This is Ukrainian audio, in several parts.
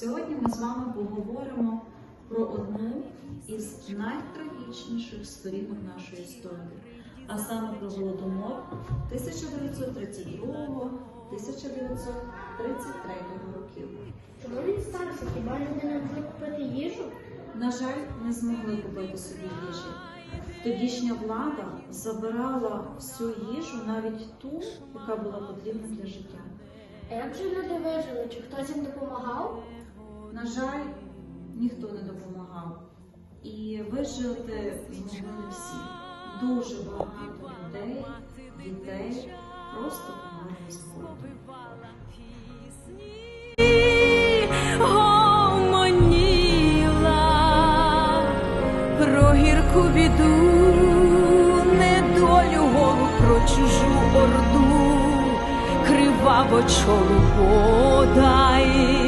Сьогодні ми з вами поговоримо про одну із найтрагічніших сторінок нашої історії, а саме про голодомор 1932-1933 років. Чому він стався? Хіба люди не могли купити їжу? На жаль, не змогли купити собі їжі. Тодішня влада забирала всю їжу, навіть ту, яка була потрібна для життя. А як же люди вижили? Чи хтось їм допомагав? На жаль, ніхто не допомагав. І вижити змогли не всі. Дуже багато людей, дітей просто померли з гомоніла про гірку біду, недолю голу, про чужу орду, криваво чолу подай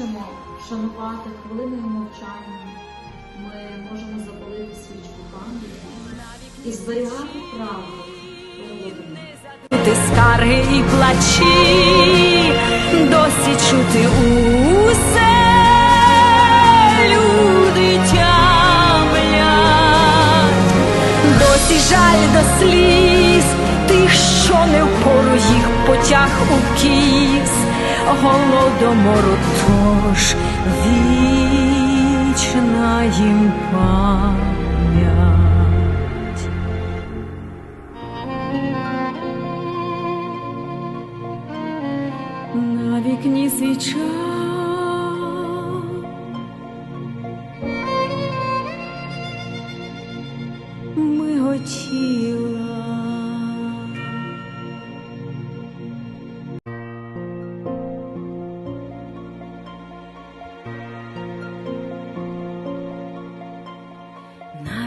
можемо шанувати хвилиною мовчання, ми можемо запалити свічку пам'яті і зберігати правду. Скарги і плачі, досі чути усе. Люди тямлять, досі жаль до сліз, тих, що не впору їх потяг у кіс, голодомору тож вічна їм пам'ять. На вікні свіча. Миготіла.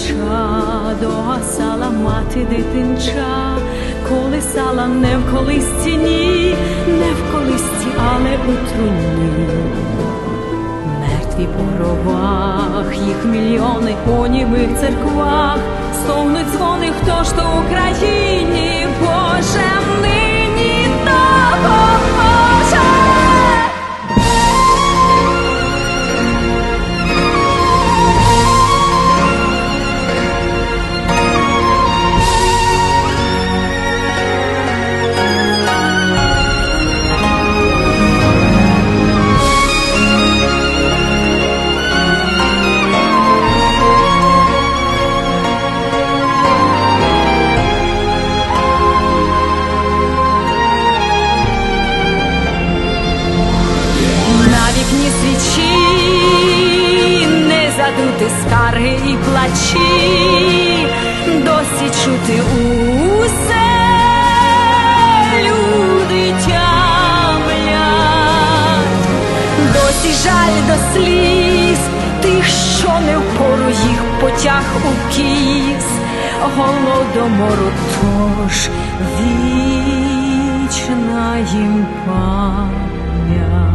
свіча догасала мати дитинча, колисала не в колисці, ні, не в колисці, але у труні. Мертві по гробах, їх мільйони понімих німих церквах, стогнуть дзвони, хто ж то в Україні, Боже, задути скарги і плачі, досі чути усе люди тямлять, досі жаль до сліз, тих, що не впору їх потяг у кіс, голодомору тож вічна їм пам'ять.